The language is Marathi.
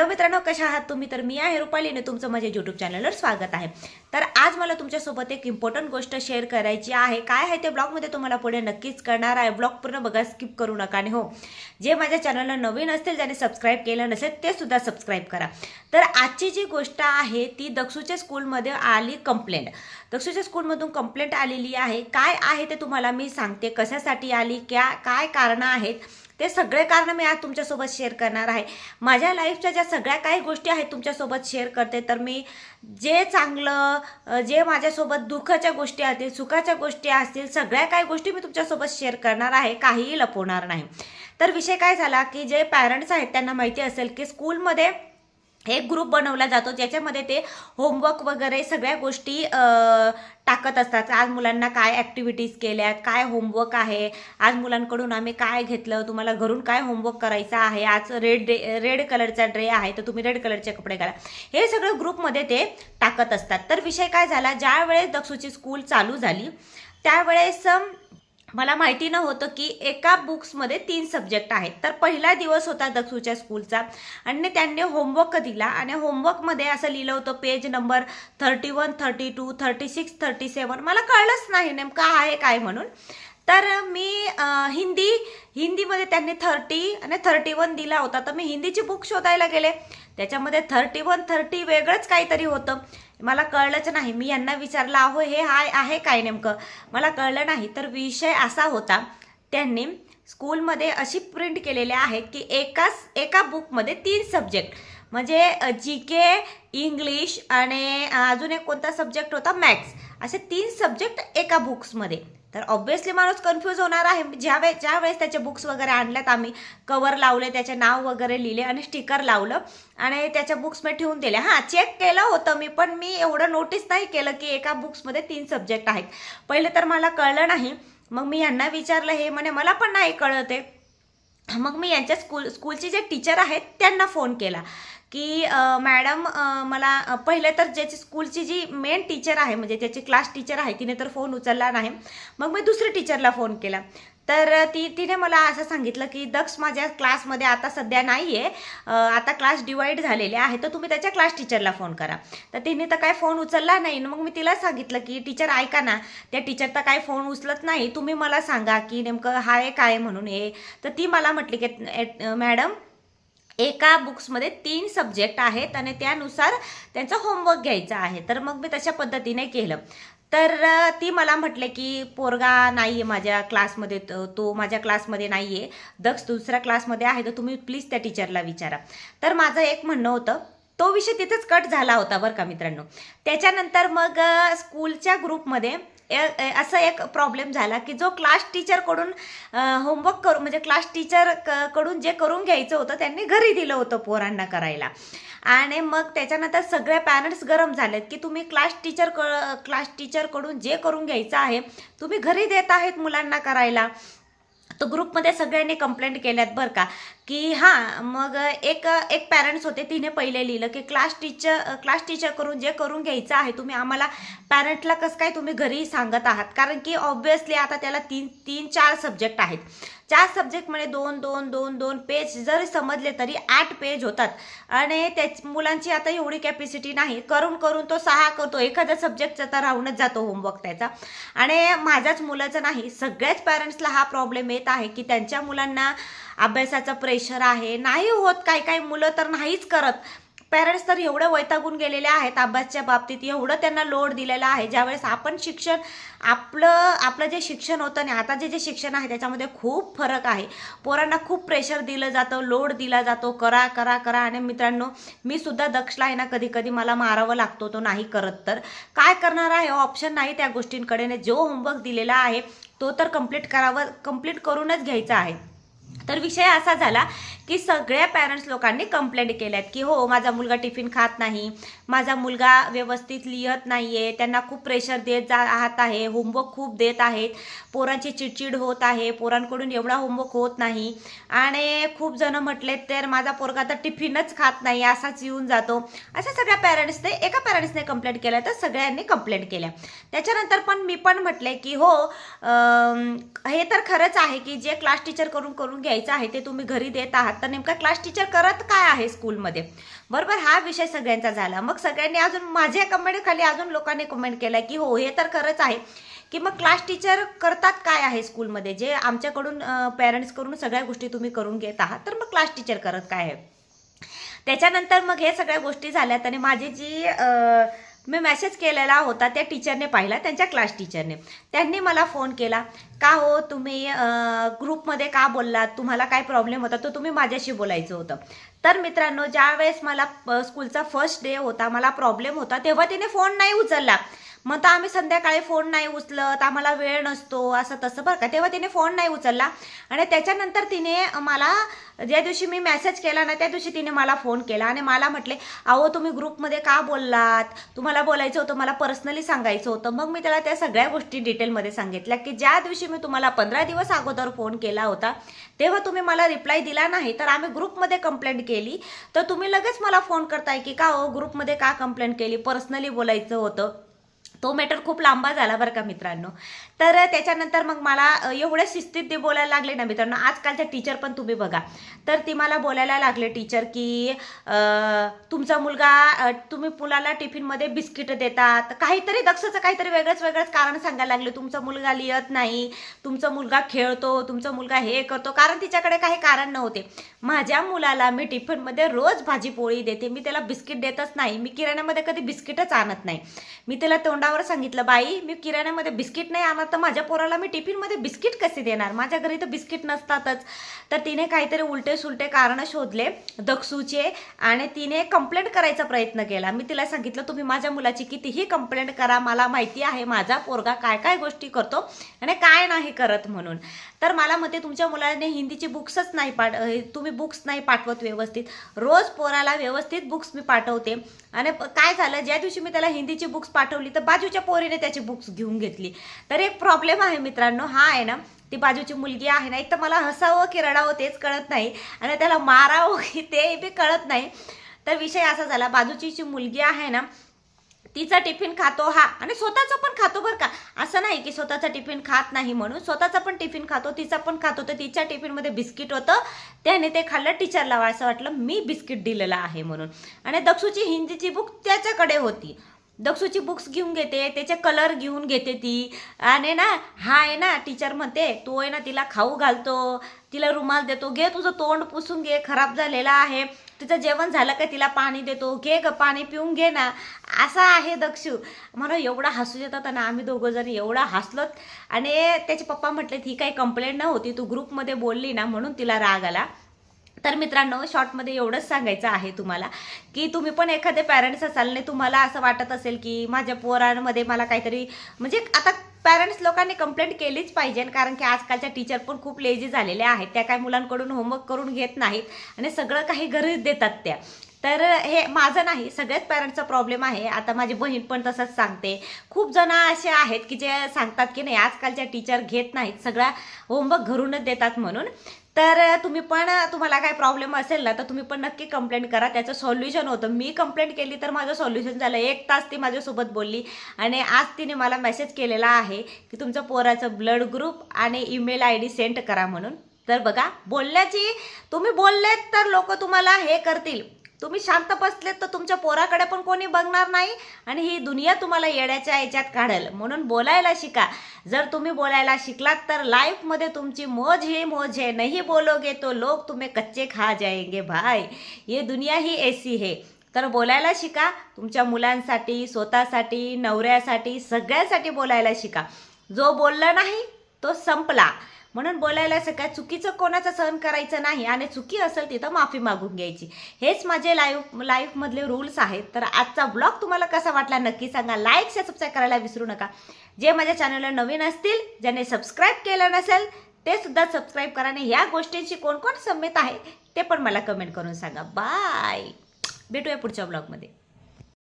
हॅलो मित्रांनो कशा आहात तुम्ही? तर मी आहे रुपालीने तुमचं माझ्या यूट्यूब चॅनलवर स्वागत आहे. तर आज मला तुमच्यासोबत एक इम्पॉर्टंट गोष्ट शेअर करायची आहे. काय आहे ते ब्लॉगमध्ये तुम्हाला पुढे नक्कीच करणार आहे. ब्लॉग पूर्ण बघा स्किप करू नका आणि हो. जे माझ्या चॅनलला नवीन असतील ज्याने सबस्क्राईब केलं नसेल ते सुद्धा सबस्क्राईब करा. तर आजची जी गोष्ट आहे ती दक्षूच्या स्कूलमध्ये आली कंप्लेंट दक्षूच्या स्कूलमधून कंप्लेंट आलेली आहे. काय आहे ते तुम्हाला मी सांगते. कशासाठी आली क्या काय कारणं आहेत? ते सगळे कारण मी आज तुमच्यासोबत शेअर करणार आहे. माझ्या लाईफच्या ज्या सगळ्या काही गोष्टी आहेत तुमच्यासोबत शेअर करते तर मी जे चांगलं जे माझ्यासोबत दुःखाच्या गोष्टी असतील सुखाच्या गोष्टी असतील सगळ्या काही गोष्टी मी तुमच्यासोबत शेअर करणार आहे काहीही लपवणार नाही. तर विषय काय झाला की जे पॅरेंट्स आहेत त्यांना माहिती असेल की स्कूलमध्ये एक ग्रुप बनवला जातो ज्याच्यामध्ये ते होमवर्क वगैरे सगळ्या गोष्टी टाकत असतात. आज मुलांना काय ॲक्टिव्हिटीज केल्यात काय होमवर्क आहे? आज मुलांकडून आम्ही काय घेतलं? तुम्हाला घरून काय होमवर्क करायचं आहे? आज रेड डे रेड कलरचा ड्रे आहे तर तुम्ही रेड कलरचे कपडे घाला. हे सगळं ग्रुपमध्ये ते टाकत असतात. तर विषय काय झाला? ज्या वेळेस दक्षूची स्कूल चालू झाली त्यावेळेस मला माहिती नव्हतं की एका बुक्समध्ये तीन सब्जेक्ट आहेत. तर पहिला दिवस होता दक्षूच्या स्कूलचा आणि त्यांनी होमवर्क दिला आणि होमवर्कमध्ये असं लिहिलं होतं page number thirty one thirty two thirty six thirty seven मला कळलंच नाही नेमकं आहे काय म्हणून. तर मी हिंदी हिंदीमध्ये त्यांनी थर्टी आणि थर्टी वन दिला होता. तर मी हिंदीची बुक शोधायला गेले. त्याच्यामध्ये थर्टी वन थर्टी वेगळंच काहीतरी होतं. मला कळलंच नाही. मी यांना विचारलं अहो हे हाय आहे काय नेमकं? मला कळलं नाही. तर विषय असा होता त्यांनी स्कूलमध्ये अशी प्रिंट केलेल्या आहेत की एकाच एका बुकमध्ये तीन सब्जेक्ट. म्हणजे जी के इंग्लिश आणि अजून एक कोणता सब्जेक्ट होता मॅथ्स. असे तीन सब्जेक्ट एका बुक्समध्ये. तर ऑब्व्हियसली माणूस कन्फ्यूज होणार आहे. ज्या वेळेस ज्या वेळेस त्याचे बुक्स वगैरे आणल्यात आम्ही कवर लावले त्याचे नाव वगैरे लिहिले आणि स्टिकर लावलं आणि त्याच्या बुक्स मी ठेवून दिले हां चेक केलं होतं मी पण मी एवढं नोटीस नाही केलं की एका बुक्समध्ये तीन सब्जेक्ट आहेत. पहिले तर मला कळलं नाही. मग मी यांना विचारलं हे म्हणे मला पण नाही कळत आहे. मग मी यांच्या स्कूल स्कूलचे जे टीचर आहेत त्यांना फोन केला की मॅडम मला पहिले तर ज्याची स्कूलची जी मेन टीचर आहे म्हणजे ज्याची क्लास टीचर आहे तिने तर फोन उचलला नाही. मग मी दुसऱ्या टीचरला फोन केला. तर ती तिने मला असं सांगितलं की दक्ष माझ्या क्लासमध्ये आता सध्या नाही आहे आता क्लास डिवाईड झालेले आहे तर तुम्ही त्याच्या क्लास टीचरला फोन करा. तर तिने तर काय फोन उचलला नाही. मग मी तिला सांगितलं की टीचर ऐका ना त्या टीचर तर काय फोन उचलत नाही. तुम्ही मला सांगा की नेमकं हाय काय म्हणून हे तर ती मला म्हटली की मॅडम एका बुक्समध्ये तीन सब्जेक्ट आहेत आणि त्यानुसार त्यांचं होमवर्क घ्यायचा आहे. तर मग मी तशा पद्धतीने केलं. तर ती मला म्हटले की पोरगा नाही आहे माझ्या क्लासमध्ये तो तो माझ्या क्लासमध्ये नाही आहे दक्ष दुसऱ्या क्लासमध्ये आहे तर तुम्ही प्लीज त्या टीचरला विचारा. तर माझं एक म्हणणं होतं तो विषय तिथेच कट झाला होता बरं का मित्रांनो. त्याच्यानंतर मग स्कूलच्या ग्रुपमध्ये असा एक प्रॉब्लेम झाला की जो क्लास टीचरकडून होमवर्क करू म्हणजे क्लास टीचरकडून जे करून घ्यायचं होतं त्यांनी घरी दिलं होतं पोरांना करायला. आणि मग त्याच्यानंतर सगळे पॅरेंट्स गरम झालेत की तुम्ही क्लास टीचर क क्लास टीचरकडून जे करून घ्यायचं आहे तुम्ही घरी देत आहेत मुलांना करायला. तर ग्रुपमध्ये सगळ्यांनी कंप्लेंट केल्यात बरं का. की हां मग एक एक पॅरेंट्स होते तिने पहिले लिहिलं की क्लास टीचर क्लास टीचर करून जे करून घ्यायचं आहे तुम्ही आम्हाला पॅरेंटला कसं काय तुम्ही घरी सांगत आहात? कारण की ऑब्व्हियसली आता त्याला तीन तीन चार सब्जेक्ट आहेत. चार सब्जेक्टमध्ये म्हणजे दोन दोन दोन दोन पेज जरी समजले तरी आठ पेज होतात. आणि त्याच मुलांची आता एवढी कॅपॅसिटी नाही. करून करून तो सहा करतो. एखाद्या सब्जेक्टचा तर राहूनच जातो होमवर्क त्याचा. आणि माझ्याच मुलाचं नाही. सगळ्याच पॅरेंट्सला हा प्रॉब्लेम येत आहे की त्यांच्या मुलांना अभ्यासाचं प्रेशर आहे. नाही होत काही काही मुलं तर नाहीच करत. पॅरेंट्स तर एवढं वैतागून गेलेले आहेत अभ्यासच्या बाबतीत. एवढं त्यांना लोड दिलेला आहे. ज्यावेळेस आपण शिक्षण आपलं आपलं जे शिक्षण होतं आणि आता जे जे शिक्षण आहे त्याच्यामध्ये खूप फरक आहे. पोरांना खूप प्रेशर दिलं जातं लोड दिला जातो. करा करा करा. आणि मित्रांनो मी सुद्धा दक्षला आहे ना कधी कधी मला मारावं लागतो तो नाही करत तर. काय करणार आहे? ऑप्शन नाही त्या गोष्टींकडे. जो होमवर्क दिलेला आहे तो तर कंप्लीट करावं कंप्लीट करूनच घ्यायचा आहे. तर विषय असा झाला की सगळ्या पॅरेंट्स लोकांनी कंप्लेंट केल्यात की हो माझा मुलगा टिफिन खात नाही माझा मुलगा व्यवस्थित लिहत नाही आहे त्यांना खूप प्रेशर देत जा आहात आहे होमवर्क खूप देत आहेत पोरांची चिडचिड होत आहे पोरांकडून एवढा होमवर्क होत नाही. आणि खूप जण म्हटले तर माझा पोरगा तर टिफिनच खात नाही असाच येऊन जातो. अशा सगळ्या पॅरेंट्सने एका पॅरेंट्सने कंप्लेंट केल्या तर सगळ्यांनी कंप्लेंट केल्या. त्याच्यानंतर पण मी पण म्हटले की हो हे तर खरंच आहे की जे क्लास टीचर करून करून घ्यायचं आहे ते तुम्ही घरी देत आहात. तर नेमका क्लास टीचर करत काय आहे स्कूलमध्ये बरोबर हा विषय सगळ्यांचा झाला. मग सगळ्यांनी अजून माझ्या कमेंट खाली अजून लोकांनी कमेंट केला की हो हे तर खरंच आहे. की मग क्लास टीचर करतात काय आहे स्कूलमध्ये जे आमच्याकडून पॅरेंट्सकडून सगळ्या गोष्टी तुम्ही करून घेत आहात तर मग क्लास टीचर करत काय आहे? त्याच्यानंतर मग हे सगळ्या गोष्टी झाल्यात आणि माझी जी मी मेसेज केलेला होता त्या टीचरने पाहिला त्यांच्या क्लास टीचरने त्यांनी मला फोन केला का हो तुम्ही ग्रुपमध्ये का बोललात? तुम्हाला काय प्रॉब्लेम होता? तो तुम्ही माझ्याशी बोलायचं होतं. तर मित्रांनो ज्या वेळेस मला प- स्कूलचा फर्स्ट डे होता मला प्रॉब्लेम होता तेव्हा तिने फोन नाही उचलला. मग तर आम्ही संध्याकाळी फोन नाही उचलत आम्हाला वेळ नसतो असं तसं बरं का. तेव्हा तिने फोन नाही उचलला. आणि त्याच्यानंतर तिने मला ज्या दिवशी मी मेसेज केला ना त्या दिवशी तिने मला फोन केला. आणि मला म्हटले अहो तुम्ही ग्रुपमध्ये का बोललात? तुम्हाला बोलायचं होतं मला पर्सनली सांगायचं होतं. मग मी त्याला त्या सगळ्या गोष्टी डिटेलमध्ये सांगितल्या की ज्या दिवशी मी तुम्हाला पंधरा दिवस अगोदर फोन केला होता तेव्हा तुम्ही मला रिप्लाय दिला नाही. तर आम्ही ग्रुपमध्ये कंप्लेंट केली तर तुम्ही लगेच मला फोन करताय की का हो ग्रुपमध्ये का कंप्लेंट केली? पर्सनली बोलायचं होतं. तो मॅटर खूप लांबा झाला बरं का मित्रांनो. तर त्याच्यानंतर मग मला एवढ्या शिस्तीत ते बोलायला लागले ना मित्रांनो. आजकालच्या टीचर पण तुम्ही बघा. तर ती मला बोलायला लागले टीचर की तुमचा मुलगा तुम्ही मुलाला टिफिनमध्ये बिस्किट देतात. काहीतरी दक्षचं काहीतरी वेगळंच वेगळंच कारण सांगायला लागले. तुमचा मुलगा लिहत नाही. तुमचा मुलगा खेळतो. तुमचा मुलगा हे करतो. कारण तिच्याकडे काही कारण नव्हते. माझ्या मुलाला मी टिफिनमध्ये रोज भाजी पोळी देते. मी त्याला बिस्किट देतच नाही. मी किराण्यामध्ये कधी बिस्किटच आणत नाही. मी त्याला तोंडावर सांगितलं बाई मी किराण्यामध्ये बिस्किट नाही आणत तर माझ्या पोराला मी टिफिनमध्ये बिस्किट कसे देणार? माझ्या घरी तर बिस्किट नसतातच. तर तिने काहीतरी उलटे सुलटे कारणं शोधले दक्षूचे आणि तिने कंप्लेंट करायचा प्रयत्न केला. मी तिला सांगितलं तुम्ही माझ्या मुलाची कितीही कंप्लेंट करा मला माहिती आहे माझा पोरगा काय काय गोष्टी करतो आणि काय नाही करत म्हणून. तर मला मते तुमच्या मुलाने हिंदीची बुक्सच नाही पाठ तुम्ही बुक्स नाही पाठवत व्यवस्थित. रोज पोराला व्यवस्थित बुक्स मी पाठवते. आणि काय झालं ज्या दिवशी मी त्याला हिंदीची बुक्स पाठवली तर बाजूच्या पोरीने त्याची बुक्स घेऊन घेतली. तर एक प्रॉब्लेम आहे मित्रांनो हा आहे ना ती बाजूची मुलगी आहे ना एक तर मला हसावं की रडावं तेच कळत नाही आणि त्याला मारावं की ते बी कळत नाही. तर विषय असा झाला बाजूची जी मुलगी आहे ना तिचा टिफिन खातो हा आणि स्वतःचा पण खातो बरं का. असं नाही की स्वतःचा टिफिन खात नाही म्हणून स्वतःचा पण टिफिन खातो तिचा पण खातो तर तिच्या टिफिनमध्ये बिस्किट होतं त्याने ते खाल्लं टीचरला असं वाटलं मी बिस्किट दिलेलं आहे म्हणून. आणि दक्षूची हिंदीची बुक त्याच्याकडे होती. दक्षूची बुक्स घेऊन घेते त्याचे कलर घेऊन घेते ती. आणि ना हा आहे ना टीचर म्हणते तो आहे ना तिला खाऊ घालतो तिला रुमाल देतो घे तुझं तोंड पुसून घे खराब झालेलं आहे तिचं जेवण झालं का तिला पाणी देतो घे ग पाणी पिऊन घे ना. असा आहे दक्षू. मला एवढा हसू येतात ना आम्ही दोघं जण एवढा हसलोत. आणि त्याचे पप्पा म्हटले ही काही कंप्लेंट नव्हती तू ग्रुपमध्ये बोलली ना म्हणून तिला राग आला. तर मित्रांनो शॉर्टमध्ये एवढंच सांगायचं आहे तुम्हाला की तुम्ही पण एखादे पॅरेंट्स असाल नाही तुम्हाला असं वाटत असेल की माझ्या पोरांमध्ये मला काहीतरी म्हणजे आता पॅरेंट्स लोकांनी कंप्लेंट केलीच पाहिजे कारण की आजकालच्या टीचर पण खूप लेझी झालेल्या आहेत. त्या काय मुलांकडून होमवर्क करून घेत नाहीत आणि सगळं काही घरीच देतात त्या. तर हे माझं नाही सगळ्याच पॅरेंट्सचा प्रॉब्लेम आहे. आता माझी बहीण पण तसंच सांगते. खूप जण असे आहेत की जे सांगतात की नाही आजकालच्या टीचर घेत नाहीत सगळा होमवर्क घरूनच देतात म्हणून. तर तुम्ही पण तुम्हाला काय प्रॉब्लेम असेल ना तर तुम्ही पण नक्की कंप्लेंट करा. त्याचं सॉल्युशन होतं. मी कंप्लेंट केली तर माझं सॉल्युशन झालं. एक तास ती माझ्यासोबत बोलली आणि आज तिने मला मेसेज केलेला आहे की तुमचं पोराचं ब्लड ग्रुप आणि ईमेल आय डी सेंड करा म्हणून. तर बघा बोलण्याची तुम्ही बोललेत तर लोक तुम्हाला हे करतील. तुम्ही शांत बसलेत तर तुमच्या पोराकडे पण कोणी बघणार नाही आणि ही दुनिया तुम्हाला येड्याच्या याच्यात काढेल. म्हणून बोलायला शिका. जर तुम्ही बोलायला शिकलात तर लाईफमध्ये तुमची मोज ही मोज है नहीं बोलोगे तो लोग तुम्हें कच्चे खा जाएंगे भाई. ये दुनिया ही ऐसी है तर बोलायला शिका. तुमच्या मुलांसाठी स्वतःसाठी नवऱ्यासाठी सगळ्यासाठी बोलायला शिका. जो बोलला नाही तो संपला. म्हणून बोलायला असं काय चुकीचं कोणाचं सहन करायचं नाही आणि चुकी असेल तिथं माफी मागून घ्यायची. हेच माझे लाईफ लाईफमधले रूल्स आहेत. तर आजचा ब्लॉग तुम्हाला कसा वाटला नक्की सांगा. लाईक शेअर सबस्क्राईब करायला विसरू नका. जे माझ्या चॅनलला नवीन असतील ज्याने सबस्क्राईब केलं नसेल ते सुद्धा सबस्क्राईब करा आणि ह्या गोष्टींची कोण कोण संमत आहे ते पण मला कमेंट करून सांगा. बाय भेटूया पुढच्या ब्लॉगमध्ये